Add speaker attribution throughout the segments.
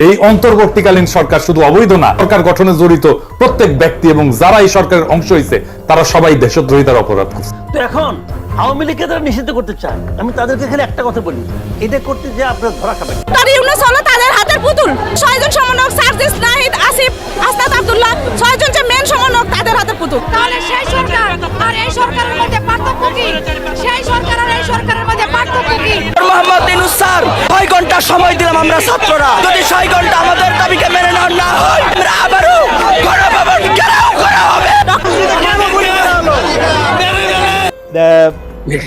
Speaker 1: এই অন্তর্বর্তীকালীন সরকার শুধু অবৈধ না সরকার গঠনে জড়িত প্রত্যেক ব্যক্তি এবং যারা এই সরকারের অংশ হয়েছে তারা সবাই দেশদ্রোহিতার অপরাধ করছে।
Speaker 2: তো এখন আওয়ামী লীগকে তারা নিষিদ্ধ করতে চায়। আমি তাদেরকে এখানে একটা কথা বলি এটা করতে যে আপনারা ধরা খাবেন।
Speaker 3: ডক্টর ইউনুস হলো তাদের হাতের পুতুল ছয়জন সমন্বয়ক সার্জিস নাহিদ আসিফ আস্তাদ আব্দুল্লাহ ছয়জন যে মেন সমন্বয়ক তাদের হাতের পুতুল।
Speaker 4: তাহলে সেই সরকার আর এই সরকারের মধ্যে পার্থক্য কি? সেই সরকার আর এই সরকারের মধ্যে পার্থক্য কি?
Speaker 5: মোহাম্মদ ইনুস স্যার ছয় ঘণ্টা সময় দিলাম আমরা ছাত্ররা। যদি ছয় ঘণ্টা আমাদের দাবিকে মেনে নেওয়া না হয় আমরা আবারও গণভবন ঘেরাও করা হবে।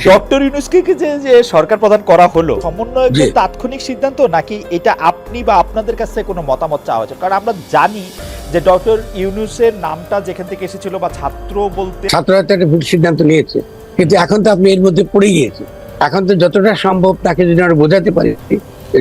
Speaker 6: ডক্টর ইউনুসকে যে যে সরকার প্রদান করা হলো সমন্বয় তাৎক্ষণিক সিদ্ধান্ত নাকি এটা আপনি বা আপনাদের কাছে কোনো মতামত চাওয়া হয়েছে? কারণ আমরা জানি যে ডক্টর ইউনুসের নামটা যেখান থেকে এসেছিল বা ছাত্র বলতে
Speaker 7: ছাত্ররা তো একটা ভুল সিদ্ধান্ত নিয়েছে। কিন্তু এখন তো আপনি এর মধ্যে পড়ে গিয়েছে এখন তো যতটা সম্ভব তাকে যদি আমরা বোঝাতে পারি,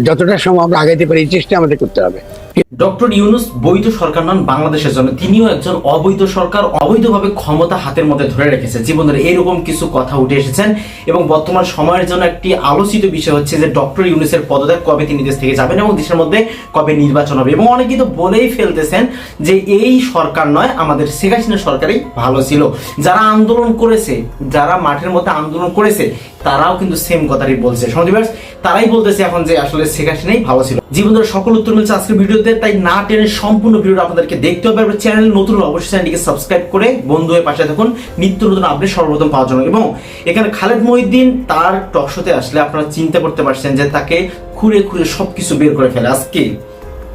Speaker 7: যতটা সম্ভব আমরা আগাইতে পারি, এই চেষ্টা আমাদের করতে হবে।
Speaker 8: ডক্টর ইউনুস বৈধ সরকার নন, বাংলাদেশের জন্য। তিনিও একজন অবৈধ সরকার, অবৈধভাবে ক্ষমতা হাতের মধ্যে ধরে রেখেছে। জীবনের এরকম কিছু কথা উঠে এসেছেন এবং বর্তমান সময়ের জন্য একটি আলোচিত বিষয় হচ্ছে যে, ডক্টর ইউনুসের পদত্যাগ কবে তিনি দেশ থেকে যাবেন এবং দেশের মধ্যে কবে নির্বাচন হবে। এবং অনেকেই তো বলেই ফেলতেছেন যে, এই সরকার নয়, আমাদের শেখ হাসিনা সরকারই ভালো ছিল। যারা আন্দোলন করেছে, যারা মাঠের মধ্যে আন্দোলন করেছে, তারাও কিন্তু সেম কথাই বলছে। সমাধিবাস তারাই বলতেছে এখন যে, আসলে শেখ হাসিনাই ভালো ছিল। জীবনের সকল উত্তর মিলছে আজকের ভিডিওতে। তাই না টেনে সম্পূর্ণ ভিডিওটা আপনাদেরকে দেখতে হবে। আর চ্যানেল নতুন অবশ্যই চ্যানেলটিকে সাবস্ক্রাইব করে বন্ধু হয়ে পাশে থাকুন। নিত্য নতুন আপডেট সর্বপ্রথম পাওয়ার জন্য। এবং এখানে খালেদ মহিদ্দিন তার টকশোতে আসলে আপনারা চিন্তা করতে পারছেন যে তাকে খুঁড়ে খুঁড়ে সবকিছু বের করে ফেলে। আজকে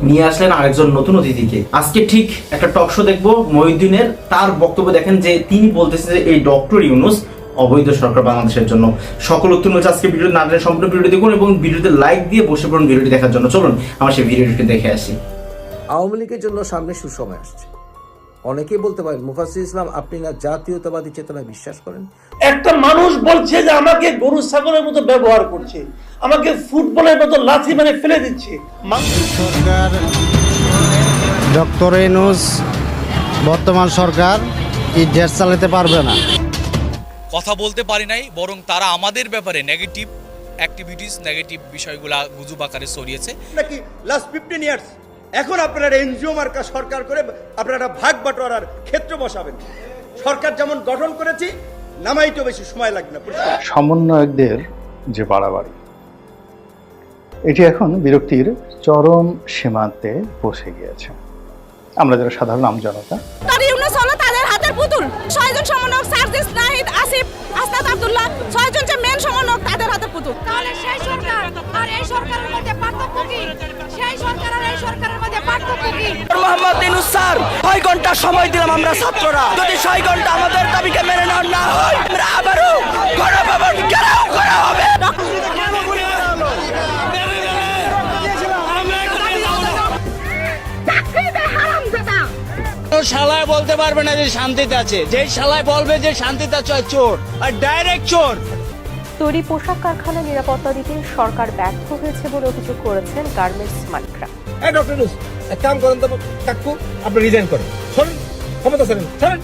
Speaker 8: নিয়ে আসলেন আরেকজন নতুন অতিথিকে। আজকে ঠিক একটা টক শো দেখব মহিউদ্দিনের। তার বক্তব্য দেখেন যে তিনি বলতেছেন যে এই ডক্টর ইউনুস অবৈধ সরকার বাংলাদেশের জন্য সকল উত্তর মিলছে আজকে ভিডিও না সম্পূর্ণ ভিডিও দেখুন এবং ভিডিওতে লাইক দিয়ে বসে পড়ুন ভিডিওটি দেখার জন্য। চলুন আমার সেই ভিডিওটি দেখে আসি।
Speaker 9: আওয়ামী লীগের জন্য সামনে সুসময় আসছে। অনেকেই বলতে পারেন মুফাসির ইসলাম আপনি না জাতীয়তাবাদী চেতনায় বিশ্বাস করেন?
Speaker 2: একটা মানুষ বলছে যে আমাকে গরু ছাগলের মতো ব্যবহার করছে আমাকে ফুটবলের মতো লাথি মানে ফেলে দিচ্ছে।
Speaker 10: সরকার ডক্টর এনুস বর্তমান সরকার এই দেশ চালাতে পারবে না?
Speaker 11: কথা বলতে পারি নাই বরং তারা আমাদের ব্যাপারে নেগেটিভ অ্যাক্টিভিটিস নেগেটিভ বিষয়গুলা গুজব আকারে ছড়িয়েছে।
Speaker 5: নাকি লাস্ট ফিফটিন ইয়ার্স এখন আপনারা এনজিও মার্কা সরকার করে আপনারা ভাগ বাটোয়ারার ক্ষেত্র বসাবেন। সরকার যেমন গঠন করেছি নামাই তো বেশি সময় লাগবে না
Speaker 12: সমন্বয়কদের যে বাড়াবাড়ি এটি এখন বিরক্তির চরম সীমান্তে পৌঁছে গিয়েছে। আমরা যারা সাধারণ আমজনতা
Speaker 3: ইউনুস তাদের পুতুল ছয়জন সমন্বয়ক সার্জিস নাহিদ আসিফ আস্তাদ আব্দুল্লাহ ছয়জন যে মেন সমন্বয়ক তাদের হাতের পুতুল।
Speaker 4: তাহলে সেই সরকার আর এই সরকারের মধ্যে পার্থক্য কি? সেই সরকার আর এই সরকারের মধ্যে পার্থক্য কি?
Speaker 5: মোহাম্মদ ইনুস স্যার ছয় ঘণ্টা সময় দিলাম আমরা ছাত্ররা। যদি ছয় ঘণ্টা আমাদের দাবিকে মেনে নেওয়া না হয় আমরা আবারও গণভবন ঘেরাও করা হবে?
Speaker 10: বলতে পারবে না যে শান্তিতে আছে। যে শালায় বলবে যে শান্তিতে আছে চোর। আর ডাইরেক্ট চোর।
Speaker 3: তৈরি পোশাক কারখানা নিরাপত্তা দিতে সরকার ব্যর্থ হয়েছে বলে অভিযোগ করেছেন গার্মেন্টস মালিকরা।
Speaker 5: এই ডক্টর এক কাম করেন তো কাকু আপনি রিজাইন করেন। শোনেন ক্ষমতা শোনেন শোনেন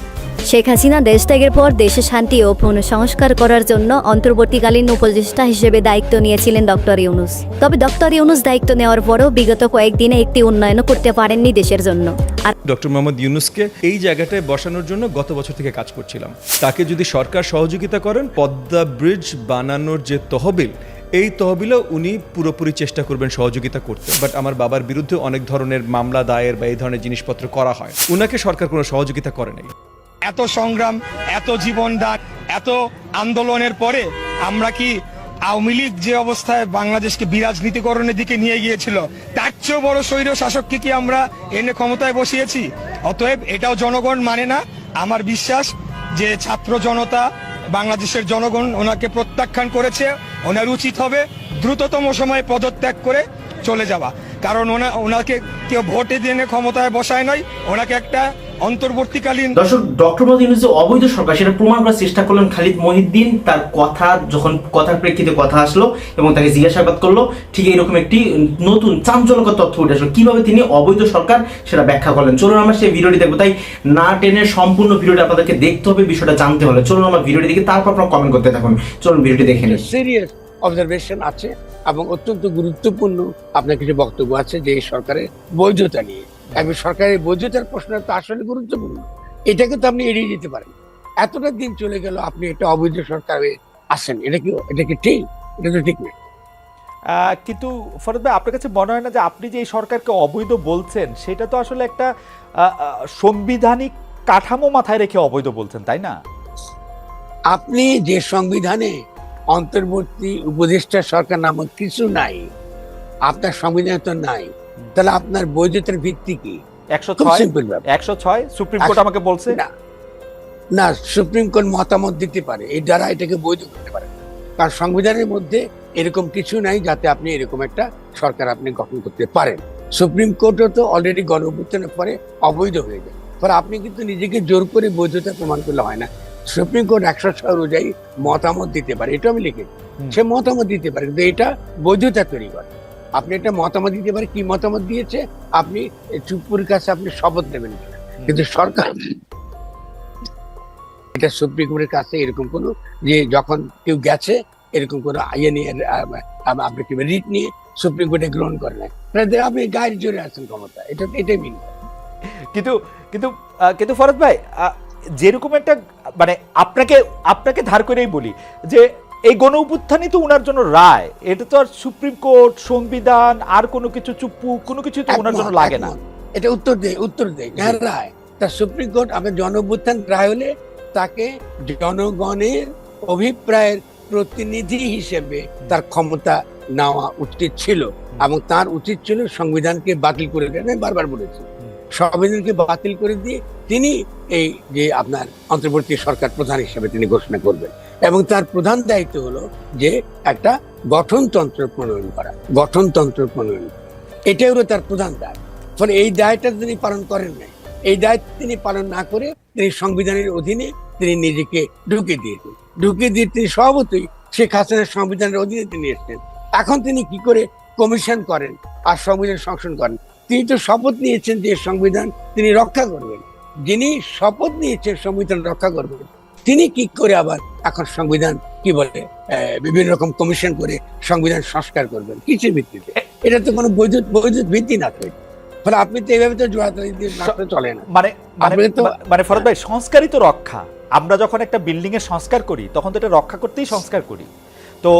Speaker 3: শেখ হাসিনা দেশ ত্যাগের পর দেশে শান্তি ও পুনঃসংস্কার করার জন্য অন্তর্বর্তীকালীন উপদেষ্টা হিসেবে দায়িত্ব নিয়েছিলেন ডক্টর ইউনুস। তবে ডক্টর ইউনুস দায়িত্ব নেওয়ার পরও বিগত কয়েকদিনে একটি উন্নয়নও করতে পারেননি দেশের জন্য। আর
Speaker 11: ডক্টর মোহাম্মদ ইউনুসকে এই জায়গাটায় বসানোর জন্য গত বছর থেকে কাজ করছিলাম। তাকে যদি সরকার সহযোগিতা করেন, পদ্মা ব্রিজ বানানোর যে তহবিল, এই তহবিলও উনি পুরোপুরি চেষ্টা করবেন সহযোগিতা করতে। বাট আমার বাবার বিরুদ্ধে অনেক ধরনের মামলা দায়ের বা এই ধরনের জিনিসপত্র করা হয়। উনাকে সরকার কোনো সহযোগিতা করে নাই।
Speaker 10: এত সংগ্রাম, এত জীবনদান, এত আন্দোলনের পরে আমরা কি আওয়ামী লীগ যে অবস্থায় বাংলাদেশকে বিরাজনীতিকরণের দিকে নিয়ে গিয়েছিল, তার চেয়েও বড় স্বৈর শাসককে কি আমরা এনে ক্ষমতায় বসিয়েছি? অতএব এটাও জনগণ মানে না। আমার বিশ্বাস যে ছাত্র জনতা বাংলাদেশের জনগণ ওনাকে প্রত্যাখ্যান করেছে, ওনার উচিত হবে দ্রুততম সময়ে পদত্যাগ করে চলে যাওয়া। কারণ ওনা, ওনাকে কেউ ভোটে দিয়ে ক্ষমতায় বসায় নয় ওনাকে একটা অন্তর্বর্তীকালীন
Speaker 8: দর্শক ডক্টর মোহাম্মদ ইউনুস যে অবৈধ সরকার সেটা প্রমাণ করার চেষ্টা করলেন খালিদ মহিউদ্দিন। তার কথা যখন কথার প্রেক্ষিতে কথা আসলো এবং তাকে জিজ্ঞাসাবাদ করল ঠিক এরকম একটি নতুন চাঞ্চল্যকর তথ্য উঠে আসলো। কীভাবে তিনি অবৈধ সরকার সেটা ব্যাখ্যা করলেন। চলুন আমরা সেই ভিডিওটি দেখব। তাই না টেনে সম্পূর্ণ ভিডিওটি আপনাদেরকে দেখতে হবে বিষয়টা জানতে হলে। চলুন আমার ভিডিওটি দেখে তারপর আপনারা কমেন্ট করতে থাকুন। চলুন ভিডিওটি দেখে নিন
Speaker 5: সিরিয়াস
Speaker 7: অবজারভেশন আছে এবং অত্যন্ত গুরুত্বপূর্ণ আপনার কিছু বক্তব্য আছে যে এই সরকারের বৈধতা নিয়ে। এবং সরকারের বৈধতার প্রশ্ন তো আসলে গুরুত্বপূর্ণ। এটাকে তো আপনি এড়িয়ে যেতে পারেন। এতটা দিন চলে গেল আপনি একটা অবৈধ সরকারে আসেন। এটা কি এটা কি ঠিক? এটা তো ঠিক না।
Speaker 6: কিন্তু ফরদ ভাই আপনার কাছে মনে হয় না যে আপনি যে এই সরকারকে অবৈধ বলছেন সেটা তো আসলে একটা সাংবিধানিক কাঠামো মাথায় রেখে অবৈধ বলছেন তাই না?
Speaker 7: আপনি যে সংবিধানে অন্তর্বর্তী উপদেষ্টা সরকার নামক কিছু নাই আপনার সংবিধান তো নাই তাহলে আপনার বৈধতার ভিত্তি কি?
Speaker 6: একশো ছয় একশো ছয়? সুপ্রিম কোর্ট আমাকে বলছে?
Speaker 7: না। না সুপ্রিম কোর্ট মতামত দিতে পারে। এই দ্বারা এটাকে বৈধ করতে পারে। কারণ সংবিধানের মধ্যে এরকম কিছু নাই যাতে আপনি এরকম একটা সরকার আপনি গঠন করতে পারেন। সুপ্রিম কোর্টও তো অলরেডি গণ অভ্যুত্থানের পরে অবৈধ হয়ে যায়। পরে আপনি কিন্তু নিজেকে জোর করে বৈধতা প্রমাণ করলে হয় না। সুপ্রিম কোর্ট একশো ছয় অনুযায়ী মতামত দিতে পারে। এটা আমি লিখেছি। সে মতামত দিতে পারে। কিন্তু এটা বৈধতা তৈরি করে। আপনি একটা মতামত দিতে পারে কি মতামত দিয়েছে আপনি চুপুর কাছে আপনি শপথ নেবেন কিন্তু সরকার এটা সুপ্রিম কোর্টের কাছে এরকম কোনো যে যখন কেউ গেছে এরকম কোনো ইয়ে নিয়ে আপনি কি রিট নিয়ে সুপ্রিম কোর্টে গ্রহণ করে নেয় আপনি গায়ের জোরে আছেন ক্ষমতা এটা এটাই মিন
Speaker 6: কিন্তু কিন্তু কিন্তু ফরদ ভাই যেরকম একটা মানে আপনাকে আপনাকে ধার করেই বলি যে এই গণ অভ্যুত্থানই তো ওনার জন্য রায়। এটা তো আর সুপ্রিম কোর্ট সংবিধান আর কোনো কিছু চুপ্পু কোনো কিছু তো ওনার জন্য লাগে না।
Speaker 7: এটা উত্তর দেয় উত্তর দেয় হ্যাঁ রায়? তা সুপ্রিম কোর্ট আপনার জনঅভ্যুত্থান রায় হলে তাকে জনগণের অভিপ্রায়ের প্রতিনিধি হিসেবে তার ক্ষমতা নেওয়া উচিত ছিল এবং তার উচিত ছিল সংবিধানকে বাতিল করে দেন আমি বারবার বলেছি সংবিধানকে বাতিল করে দিয়ে তিনি এই যে আপনার অন্তর্বর্তী সরকার প্রধান হিসেবে তিনি ঘোষণা করবেন। এবং তার প্রধান দায়িত্ব হলো যে একটা গঠনতন্ত্র প্রণয়ন করা, গঠনতন্ত্র প্রণয়ন। এটাই হলো তার প্রধান দায়। ফলে এই দায়টা তিনি পালন করেন নাই। এই দায়িত্ব তিনি পালন না করে তিনি সংবিধানের অধীনে তিনি নিজেকে ঢুকে দিয়েছেন ঢুকে দিয়ে তিনি স্বভাবতই শেখ হাসিনার সংবিধানের অধীনে তিনি এসেছেন। এখন তিনি কি করে কমিশন করেন আর সংবিধান সংশোধন করেন? তিনি তো শপথ নিয়েছেন যে সংবিধান তিনি রক্ষা করবেন। যিনি শপথ নিয়েছেন, সংবিধান রক্ষা করবেন। তিনি কি করে আবার এখন সংবিধান কি বলে বিভিন্ন রকম কমিশন করে সংবিধান সংস্কার করবেন? কিসের ভিত্তিতে? এটা তো কোনো বৈদ্যুত বৈধ ভিত্তি না তো। ফলে আপনি তো এইভাবে তো জোড়াতালি চলে না।
Speaker 6: মানে মানে মানে ফরদ ভাই সংস্কারই তো রক্ষা। আমরা যখন একটা বিল্ডিং এর সংস্কার করি তখন তো এটা রক্ষা করতেই সংস্কার করি। তো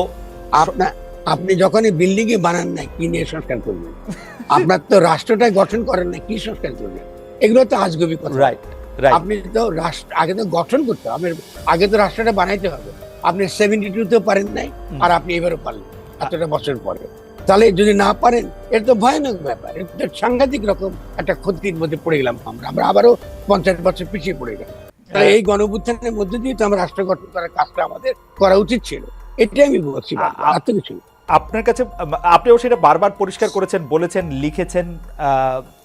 Speaker 7: আপনার আপনি যখনই বিল্ডিং এ বানান না কি নিয়ে সংস্কার করবেন? আপনার তো রাষ্ট্রটাই গঠন করেন না কি সংস্কার করবেন? এগুলো তো আজগবি কথা।
Speaker 6: রাইট
Speaker 7: আপনি তো রাষ্ট্র আগে তো গঠন করতে হবে। আগে তো রাষ্ট্রটা বানাইতে হবে। আপনি সেভেন্টি টু তো পারেন নাই আর আপনি এবারও পারলেন এতটা বছর পরে। তাহলে যদি না পারেন এটা তো ভয়ানক ব্যাপার। এটা সাংঘাতিক রকম একটা ক্ষতির মধ্যে পড়ে গেলাম আমরা। আমরা আবারও পঞ্চাশ বছর পিছিয়ে পড়ে গেলাম। তাহলে এই গণভুত্থানের মধ্যে দিয়ে তো আমরা রাষ্ট্র গঠন করার কাজটা আমাদের করা উচিত ছিল। এটাই আমি বলছি
Speaker 6: আ- আ-
Speaker 7: আর তো কিছু
Speaker 6: আপনার কাছে আপনিও সেটা বারবার পরিষ্কার করেছেন বলেছেন লিখেছেন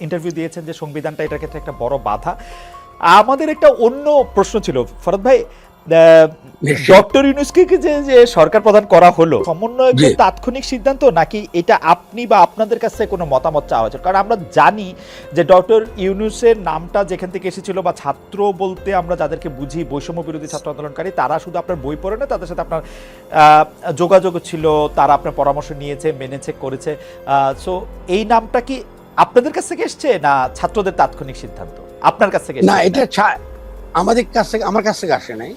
Speaker 6: ইন্টারভিউ দিয়েছেন যে সংবিধানটা এটার ক্ষেত্রে একটা বড় বাধা। আমাদের একটা অন্য প্রশ্ন ছিল ফরদ ভাই। ডক্টর ইউনুসকে যে যে সরকার প্রধান করা হলো
Speaker 7: সমন্বয়।
Speaker 6: তাৎক্ষণিক সিদ্ধান্ত নাকি এটা আপনি বা আপনাদের কাছে কোনো মতামত চাওয়া হয়েছে কারণ আমরা জানি যে ডক্টর ইউনুসের নামটা যেখান থেকে এসেছিল বা ছাত্র বলতে আমরা যাদেরকে বুঝি বৈষম্য বিরোধী ছাত্র আন্দোলনকারী তারা শুধু আপনার বই পড়ে না তাদের সাথে আপনার যোগাযোগ ছিল তারা আপনার পরামর্শ নিয়েছে মেনেছে করেছে সো এই নামটা কি আপনাদের কাছ থেকে এসছে না ছাত্রদের তাৎক্ষণিক সিদ্ধান্ত আপনার কাছ থেকে
Speaker 7: না এটা আমাদের কাছ থেকে আমার কাছ থেকে আসে নাই।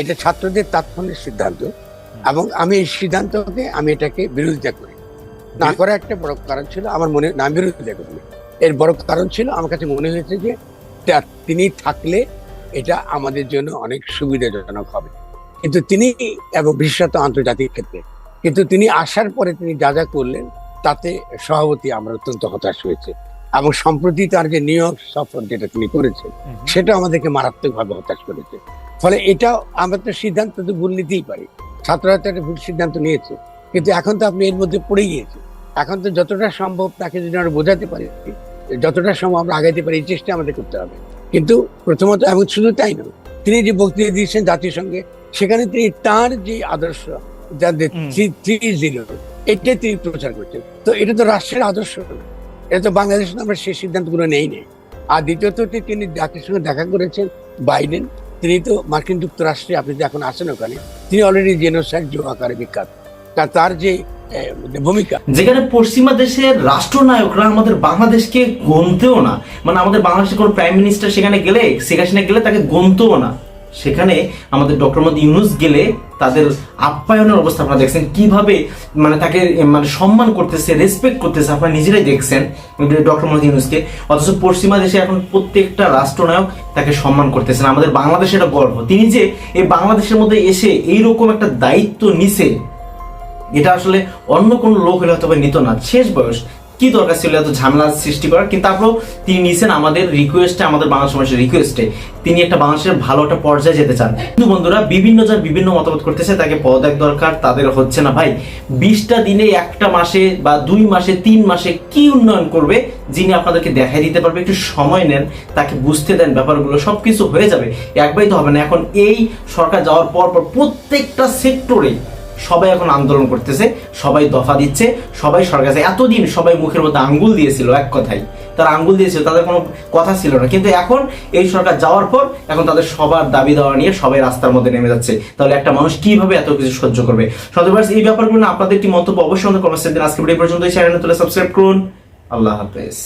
Speaker 7: এটা ছাত্রদের তাৎক্ষণিক সিদ্ধান্ত। এবং আমি এই সিদ্ধান্তকে আমি এটাকে বিরোধিতা করি। না করা একটা বড় কারণ ছিল আমার মনে না বিরোধিতা করি এর বড় কারণ ছিল আমার কাছে মনে হয়েছে যে তিনি থাকলে এটা আমাদের জন্য অনেক সুবিধাজনক হবে। কিন্তু তিনি এবং বিশেষত আন্তর্জাতিক ক্ষেত্রে কিন্তু তিনি আসার পরে তিনি যা যা করলেন তাতে সভাপতি আমরা অত্যন্ত হতাশ হয়েছে। এবং সম্প্রতি তার যে নিউ ইয়র্ক সফর যেটা তিনি করেছেন সেটা আমাদেরকে মারাত্মকভাবে হতাশ করেছে। ফলে এটা আমরা তো সিদ্ধান্ত তো ভুল নিতেই পারি। ছাত্ররা তো একটা ভুল সিদ্ধান্ত নিয়েছে কিন্তু এখন তো আপনি এর মধ্যে পড়ে গিয়েছে এখন তো যতটা সম্ভব তাকে যদি আমরা বোঝাতে পারি যতটা সম্ভব আমরা আগাইতে পারি এই চেষ্টা আমাদের করতে হবে। কিন্তু প্রথমত এবং শুধু তাই নয় তিনি যে বক্তৃতা দিয়েছেন জাতিসংঘে সেখানে তিনি তার যে আদর্শ যাদের। থ্রি জিরো এটাই তিনি প্রচার করছেন। তো এটা তো রাষ্ট্রের আদর্শ। এটা তো বাংলাদেশ আমরা সেই সিদ্ধান্তগুলো নেই নেই আর দ্বিতীয়ত তিনি জাতির দেখা করেছেন বাইডেন। তিনি তো মার্কিন যুক্তরাষ্ট্রে, আপনি এখন আছেন ওখানে, তিনি অলরেডি জেনোসাইড আকারে বিখ্যাত। তা- তার যে ভূমিকা।
Speaker 8: যেখানে পশ্চিমা দেশের রাষ্ট্রনায়করা আমাদের বাংলাদেশকে গনতেও না। মানে আমাদের বাংলাদেশের কোনো প্রাইম মিনিস্টার সেখানে গেলে হাসিনা গেলে তাকে গনতেও না। সেখানে আমাদের ডক্টর মোহাম্মদ ইউনুস গেলে তাদের আপ্যায়নের অবস্থা আপনারা দেখছেন, কীভাবে মানে তাকে মানে সম্মান করতেছে রেসপেক্ট করতেছে, আপনারা নিজেরাই দেখছেন ডক্টর মোহাম্মদ ইউনুসকে। অথচ পশ্চিমা দেশে এখন প্রত্যেকটা রাষ্ট্রনায়ক তাকে সম্মান করতেছেন। আমাদের বাংলাদেশের একটা গর্ব। তিনি যে এই বাংলাদেশের মধ্যে এসে এইরকম একটা দায়িত্ব নিছে, এটা আসলে অন্য কোনো লোক হলে হয়তো নিত না। শেষ বয়স কি দরকার ছিল, এত ঝামেলা সৃষ্টি করার? কিন্তু তারপরেও তিনি নিছেন আমাদের রিকোয়েস্টে আমাদের বাংলাদেশ মানুষের রিকোয়েস্টে তিনি একটা বাংলাদেশের ভালো একটা পর্যায়ে যেতে চান। কিন্তু বন্ধুরা, বিভিন্ন জন বিভিন্ন মতামত করতেছে, তাকে পদত্যাগ দরকার, তাদের হচ্ছে না। ভাই, বিশটা দিনে একটা মাসে বা দুই মাসে, তিন মাসে কি উন্নয়ন করবে, যিনি আপনাদেরকে দেখাই দিতে পারবে, একটু সময় নেন, তাকে বুঝতে দেন, ব্যাপারগুলো সবকিছু হয়ে যাবে। একবারই তো হবে না। এখন এই সরকার যাওয়ার পর পর প্রত্যেকটা সেক্টরে সবাই এখন আন্দোলন করতেছে, সবাই দফা দিচ্ছে, সবাই সরকার এতদিন সবাই মুখের মধ্যে আঙ্গুল দিয়েছিল এক কথাই তারা আঙ্গুল দিয়েছিল, তাদের কোনো কথা ছিল না। কিন্তু এখন এই সরকার যাওয়ার পর এখন তাদের সবার দাবি দেওয়া নিয়ে সবাই রাস্তার মধ্যে নেমে যাচ্ছে। তাহলে একটা মানুষ কীভাবে এত কিছু সহ্য করবে? সদরবাস এই ব্যাপারগুলো আপনাদের একটি মন্তব্য অবশ্যই কমেন্ট আজকে ভিডিও পর্যন্ত চ্যানেল তুলে সাবস্ক্রাইব করুন। আল্লাহ হাফেজ।